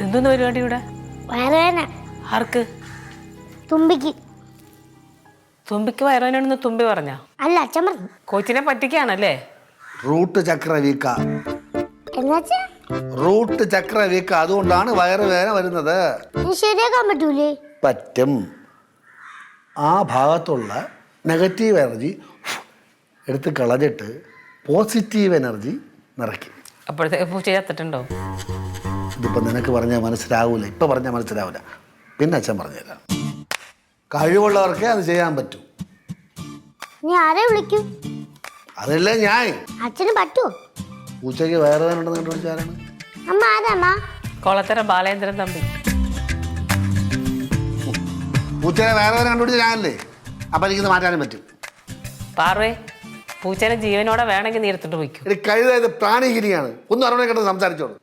എന്തോന്ന് പരിപാടി ഇവിടെ? വയറുവേന ആർക്ക്? തുമ്പിക്ക്. തുമ്പിക്ക് വയറുവേനാണെന്ന് തുമ്പി പറഞ്ഞ? അല്ല അച്ഛൻ പറഞ്ഞു. കൊച്ചിനെ പറ്റിക്കാണല്ലേ? റൂട്ട് ചക്ര വീക്ക. എന്നുവെച്ചാ റൂട്ട് ചക്ര വീക്ക. അതുകൊണ്ടാണ് വയറുവേദന വരുന്നത്. ഇനി ശരിയാക്കാൻ പറ്റൂലേ? പറ്റും. ആ ഭാഗത്തുള്ള നെഗറ്റീവ് എനർജി എടുത്ത് കളഞ്ഞിട്ട് പോസിറ്റീവ് എനർജി നിറയ്ക്കും. അപ്പോഴത്തേക്ക് പൂച്ച ചത്തിട്ടുണ്ടോ ഇതിപ്പോൾ നിനക്ക് പറഞ്ഞാൽ മനസ്സിലാവൂല. ഇപ്പം പറഞ്ഞാൽ മനസ്സിലാവില്ല പിന്നെ അച്ഛൻ പറഞ്ഞുതരാം. കഴിവുള്ളവർക്കേ അത് ചെയ്യാൻ പറ്റൂ. നീ ആരെ വിളിക്കും? അതല്ലേ ഞാൻ. അച്ഛന് പറ്റുമോ പൂച്ചയ്ക്ക് വേറെ ഉണ്ടെന്ന് കണ്ടുപിടിച്ചാരാണ് അമ്മ ആരാമ്മ കോളത്തര ബാലേന്ദ്രൻ തമ്പി. പൂച്ചയെ വേറെ കണ്ടുപിടിച്ച ഞാനല്ലേ? അപ്പം എനിക്കിത് മാറ്റാനും പറ്റും. പാർവേ പൂച്ചനെ ജീവനോടെ വേണമെങ്കിൽ നീ എടുത്തിട്ട് പോയിക്കോ. കഴുത ഇത് പ്രാണിഹിനിയാണ് ഒന്നും അറിയണേ കേട്ട് സംസാരിച്ചോളൂ.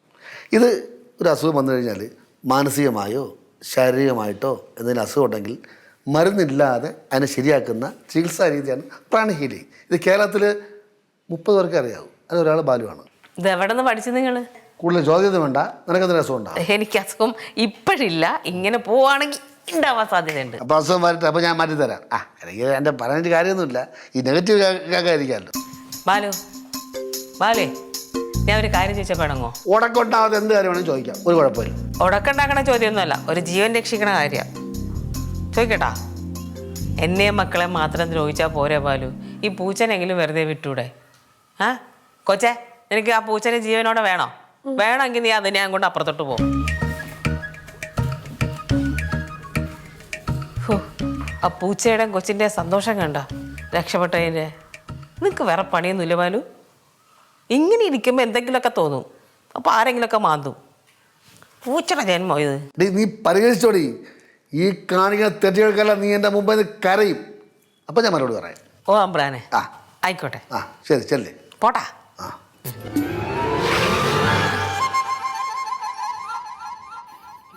ഇത് ഒരു അസുഖം വന്നു കഴിഞ്ഞാൽ മാനസികമായോ ശാരീരികമായിട്ടോ എന്തെങ്കിലും അസുഖം ഉണ്ടെങ്കിൽ മരുന്നില്ലാതെ അതിനെ ശരിയാക്കുന്ന ചികിത്സാ രീതിയാണ് പ്രാണിഹീലി. ഇത് കേരളത്തിൽ മുപ്പത് പേർക്ക് അറിയാവും. അതിലൊരാൾ ബാലുവാണ്. ഇത് എവിടെ നിന്ന് പഠിച്ചു നിങ്ങൾ കൂടുതൽ ചോദ്യം വേണ്ട. നിനക്കതിന് അസുഖം ഉണ്ടാവും എനിക്ക് അസുഖം ഇപ്പോഴില്ല. ഇങ്ങനെ പോവാണെങ്കിൽ ഉണ്ടാവാൻ സാധ്യതയുണ്ട്. അപ്പോൾ അസുഖം മാറ്റി അപ്പോൾ ഞാൻ മാറ്റി തരാം. ആ അല്ലെങ്കിൽ എന്റെ പറഞ്ഞിട്ട് കാര്യമൊന്നുമില്ല. ഈ നെഗറ്റീവ് കേൾക്കാതിരിക്കാമല്ലോ ബാലു. ബാലേ. ഞാൻ ഒരു കാര്യം ചോദിച്ചാൽ പെണങ്ങോ ഉടക്കുണ്ടാവാതെ എന്ത് കാര്യം വേണം ചോദിക്കാം. ഒരു കുഴപ്പമില്ല. ഉടക്കുണ്ടാക്കണ ചോദ്യമൊന്നുമല്ല ഒരു ജീവൻ രക്ഷിക്കണ കാര്യം. ചോദിക്കട്ടാ. എന്നെയും മക്കളെ മാത്രം ദ്രോഹിച്ചാൽ പോരെ ബാലു? ഈ പൂച്ചനെങ്കിലും വെറുതെ വിട്ടൂടെ? ആ? കൊച്ചെ നിനക്ക് ആ പൂച്ചനെ ജീവനോടെ വേണോ? വേണമെങ്കിൽ നീ അതിനെ ഞാൻ കൊണ്ട് അപ്പുറത്തോട്ട് പോകും ആ പൂച്ചയുടെ കൊച്ചിന്റെ സന്തോഷം കണ്ട രക്ഷപ്പെട്ടതിന്റെ നിനക്ക് വേറെ പണിയൊന്നുമില്ല ബാലു? ഇങ്ങനെ ഇരിക്കുമ്പോൾ എന്തെങ്കിലുമൊക്കെ തോന്നും. അപ്പോൾ ആരെങ്കിലുമൊക്കെ മാന്തും. പൂച്ചയുടെ ജന്മം ഇത്. ഡി നീ പരിഹരിച്ചോടി. ഈ കാണിക്കുന്ന തെറ്റുകൾക്കെല്ലാം നീ എന്റെ മുമ്പേ നിന്ന് കരയും. അപ്പം ഞാൻ മറുപടി പറയാം. ഓ അമ്പ്രാനെ. ആ. ആയിക്കോട്ടെ. ആ ശരി ചെല്ലേ. പോട്ടാ. ആ.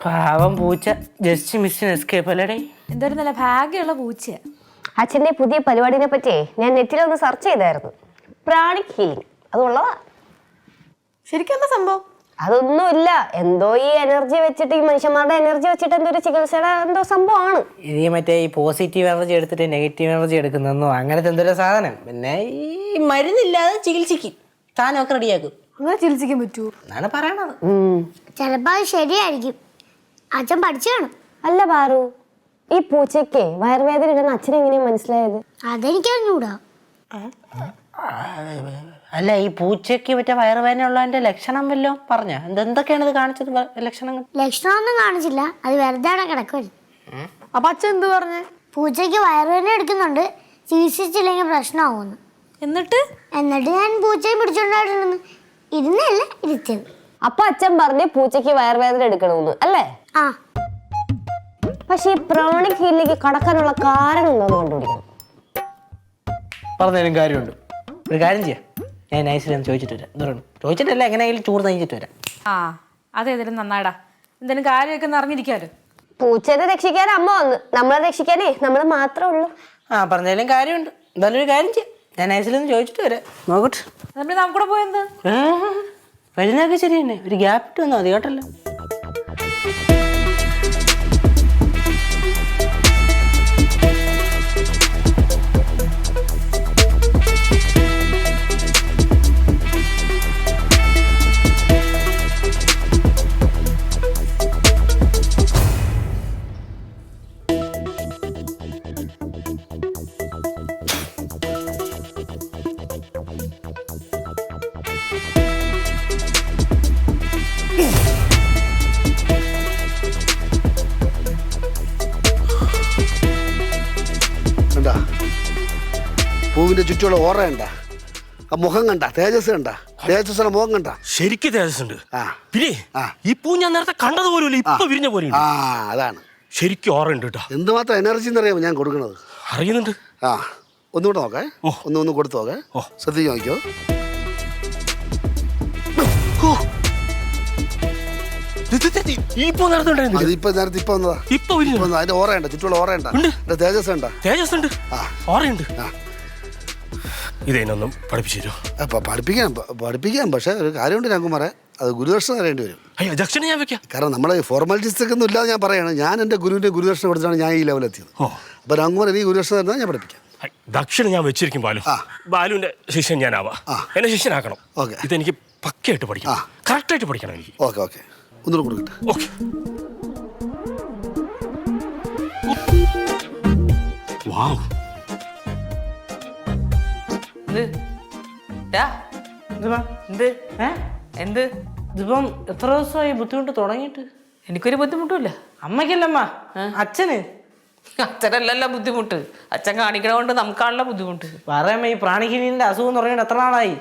പാവം പൂച്ച. ജസ്റ്റ് മിസ്സിന് എസ്കേപ്പ് അല്ലേടേ? എന്തൊരു നല്ല ഭാഗ്യമുള്ള പൂച്ച അച്ഛന്റെ പുതിയ പരിപാടിനെ പറ്റി ഞാൻ നെറ്റിലൊന്ന് സെർച്ച് ചെയ്തായിരുന്നു. പ്രാണിക് ഹീലിംഗ് അതുള്ളതാ. ശരിക്കും എന്താ സംഭവം? അതൊന്നുമില്ല. എന്തോ ഈ എനർജി വെച്ചിട്ട് ഈ മനുഷ്യന്മാരുടെ എനർജി വെച്ചിട്ട് എന്തോ ഒരു ചികിത്സയുടെ എന്തോ സംഭവമാണ്. ഇത് ഈ മറ്റേ ഈ പോസിറ്റീവ് എനർജി എടുത്തിട്ട് നെഗറ്റീവ് എനർജി എടുക്കുന്നോ അങ്ങനത്തെ എന്തൊരു സാധനം. പിന്നെ ഈ മരുന്നില്ലാതെ ചികിത്സിക്കും. സാധനമൊക്കെ റെഡിയാക്കും. അങ്ങനെ ചികിത്സിക്കാൻ പറ്റൂ എന്നാണ് പറയണത്. ചിലപ്പോ അത് ശരിയായിരിക്കും. അച്ഛൻ പഠിച്ചു കാണും. അല്ല പാറു ഈ പൂച്ചക്കേ വയറുവേദന ഉണ്ടെന്ന് അച്ഛനെങ്ങനെയാ മനസ്സിലായത്? അതെനിക്ക് അറിഞ്ഞൂടാ അല്ല ഈ പൂച്ചയ്ക്ക് മറ്റേ വയറുവേദന ഉള്ളതിന്റെ ലക്ഷണം വല്ലതും പറഞ്ഞ? എന്തൊക്കെയാണ് ഇത് കാണിച്ചത്? ലക്ഷണങ്ങൾ ലക്ഷണമൊന്നും കാണിച്ചില്ല. അത് വെറുതെ അവിടെ കിടക്കുമായിരുന്നു അപ്പൊ അച്ഛൻ എന്ത് പറഞ്ഞു? പൂച്ചയ്ക്ക് വയറുവേദന എടുക്കുന്നുണ്ട്. ചികിത്സിച്ചില്ലെങ്കിൽ പ്രശ്നമാവുന്നു എന്നിട്ട്? എന്നിട്ട് ഞാൻ പൂച്ചയെ പിടിച്ചോണ്ടായിരുന്നു ഇരുന്നല്ല ഇരുത്തിയത്. അപ്പൊ അച്ഛൻ പറഞ്ഞ് പൂച്ചയ്ക്ക് വയറുവേദന എടുക്കണമെന്ന് അല്ലേ? ആ. പക്ഷെ ഈ പ്രോണിക് ഹീലിംഗ് കടക്കാനുള്ള കാരണം എന്താന്ന് കണ്ടുപിടിക്കണം. പറഞ്ഞതിനും കാര്യമുണ്ട്. ഒരു കാര്യം ചെയ്യാം. ഞാൻ നൈസിൽ ഒന്ന് ചോദിച്ചിട്ട് വരാം. എന്താണ് ചോദിച്ചിട്ടല്ല എങ്ങനെയെങ്കിലും ചൂട് നയിച്ചിട്ട് വരാം. ആ അതേതായാലും നന്നായിടാ. എന്തെങ്കിലും കാര്യമൊക്കെ ഒന്ന് അറിഞ്ഞിരിക്കാലോ പൂച്ചനെ രക്ഷിക്കാൻ അമ്മ വന്ന്. നമ്മളെ രക്ഷിക്കാനേ നമ്മൾ മാത്രമേ ഉള്ളൂ. ആ പറഞ്ഞതിലും കാര്യമുണ്ട്. എന്തായാലും ഒരു കാര്യം ചെയ്യാം. ഞാൻ നൈസിൽ ഒന്ന് ചോദിച്ചിട്ട് വരാം. നോക്കട്ടെ. നമ്മൾ നമുക്കൂടെ പോയെന്ത്? വരുന്നൊക്കെ വരുന്നതൊക്കെ ശരി തന്നെ ഒരു ഗ്യാപ്പ് ഇട്ട് വന്നാൽ മതി കേട്ടല്ലോ. കണ്ട? പൂവിന്റെ ചുറ്റുമുള്ള ഓറ കണ്ട? ആ മുഖം കണ്ട? തേജസ് കണ്ട? തേജസ്സിന്റെ മുഖം കണ്ട? ശരിക്കും തേജസ്സുണ്ട്. ആ. പിന്നെ ഈ പൂ ഞാൻ നേരത്തെ കണ്ടതുപോലും ഇപ്പൊ വിരിഞ്ഞ പോലെ ആ അതാണ്. ശരിക്കും ഓറ ഉണ്ട് കേട്ടോ. എന്തുമാത്രം എനർജി എന്നറിയാമോ ഞാൻ കൊടുക്കണത്? അറിയുന്നുണ്ട്. ആ. ഒന്നുകൂടെ നോക്കേ. ഒന്ന് ഒന്ന് കൊടുത്തു നോക്കേ. ശ്രദ്ധിച്ച് നോക്കിയോ ഇത് ഇത് ഇത് ഈ പൂ നടന്നുണ്ടായിരുന്നില്ല അതിപ്പോ നേരത്തെ ഇപ്പൊ വന്നതാ. ഇപ്പൊ ഇപ്പൊ വന്നതാ. അതിന്റെ ഓറയുണ്ട് ചുറ്റുള്ള ഓറയുണ്ട് ഉണ്ട്. തേജസ് ഉണ്ട്. തേജസ് ഉണ്ട്. ആ. ഓർമ്മയുണ്ട് ആ. ഇതെന്നൊന്നും പഠിപ്പിച്ചു തരുമോ? അപ്പൊ പഠിപ്പിക്കാം പ- പഠിപ്പിക്കാം പക്ഷെ ഒരു കാര്യമുണ്ട് ഞങ്ങൾക്കുമാറെ അത് ഗുരുദക്ഷിണ തരേണ്ടി വരും. അയ്യോ ദക്ഷിണ ഞാൻ വെക്കാം. കാരണം നമ്മളെ ഫോർമാലിറ്റീസ് ഒക്കെ ഒന്നും ഇല്ലാതെ ഞാൻ പറയാണ് ഞാൻ എന്റെ ഗുരുവിന്റെ ഗുരുദക്ഷിണ കൊടുത്താണ് ഞാൻ ഈ ലെവലെത്തിയത് ഓ. അപ്പോൾ രാംകുമാർ എനിക്ക് ഗുരുദക്ഷിണ തരുന്നത് ഞാൻ പഠിപ്പിക്കാം. ഹൈ, ദക്ഷിണ ഞാൻ വെച്ചിരിക്കും ബാലു. ആ. ബാലുവിന്റെ ശിഷ്യൻ ഞാനാവാ. ആ. എന്നെ ശിഷ്യനാക്കണം. ഓക്കേ. ഇതെനിക്ക് പക്കയായിട്ട് പഠിക്കണം. കറക്റ്റായിട്ട് പഠിക്കണം എനിക്ക്. Okay okay. ഒന്നുകൂടെ കൊടുക്കട്ടെ. ഓക്കെ. വാവ്. എന്ത്? എന്ത്? ഇതിപ്പം എത്ര ദിവസമായി ബുദ്ധിമുട്ട് തുടങ്ങിയിട്ട്? എനിക്കൊരു ബുദ്ധിമുട്ടുമില്ല. അമ്മയ്ക്കല്ലമ്മ അച്ഛന്? അച്ഛനല്ലല്ല ബുദ്ധിമുട്ട്. അച്ഛൻ കാണിക്കണ കൊണ്ട് നമുക്കാണല്ലോ ബുദ്ധിമുട്ട്. പറയാമ്മ ഈ പ്രാണിഹിനിന്റെ അസുഖം തുടങ്ങിയിട്ട് എത്ര നാളായി?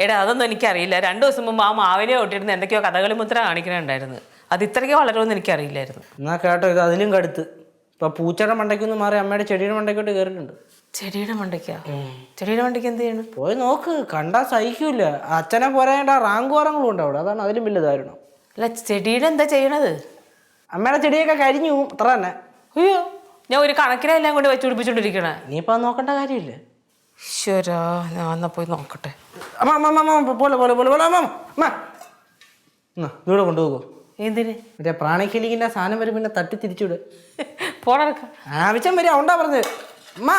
എടാ അതൊന്നും എനിക്കറിയില്ല. രണ്ട് ദിവസം മുമ്പ് ആ മാവിനെ ഒട്ടിരുന്ന് എന്തൊക്കെയോ കഥകളി മുദ്ര കാണിക്കണുണ്ടായിരുന്നു. അത് ഇത്രയ്ക്ക് വളരുമെന്ന് എനിക്കറിയില്ലായിരുന്നു. എന്നാ കേട്ടോ ഇത് അതിലും കടുത്ത്. ഇപ്പൊ പൂച്ചയുടെ മണ്ടയ്ക്കൊന്ന് മാറി അമ്മയുടെ ചെടിയുടെ മണ്ടയ്ക്കോട്ട് കയറിയിട്ടുണ്ട്. ചെടിയുടെ മണ്ടയ്ക്കാ? ചെടിയുടെ മണ്ടയ്ക്ക് എന്ത് ചെയ്യണം? പോയി നോക്ക് കണ്ടാ സഹിക്കൂല. അച്ഛനെ പോരാണ്ട റാങ്ക് വാറങ്ങളും ഉണ്ട് അവിടെ. അതാണ് അതിലും വലിയ ദാരുണം. അല്ല ചെടിയുടെ എന്താ ചെയ്യണത്? അമ്മയുടെ ചെടിയൊക്കെ കരിഞ്ഞു അത്ര തന്നെ. അയ്യോ ഞാൻ ഒരു കണക്കിനെല്ലാം കൊണ്ട് വെച്ചുപിടിപ്പിച്ചോണ്ടിരിക്കണേ നീ ഇപ്പൊ നോക്കേണ്ട കാര്യമില്ല. ഈശ്വരാ ഞാൻ എന്നാ പോയി നോക്കട്ടെ. അമ്മ അമ്മ അമ്മ അമ്മ പോലെ പോലെ പോലെ പോലെ അമ്മ അമ്മ. എന്നാ ഇവിടെ കൊണ്ടുപോകൂ. എന്തിന്? മറ്റേ പ്രാണിക്കിലിങ്ങിന്റെ സാധനം വരും പിന്നെ തട്ടി തിരിച്ചുവിട്. പോണക്ക ആവശ്യം വരിക ഉണ്ടാ പറഞ്ഞത്. അമ്മ.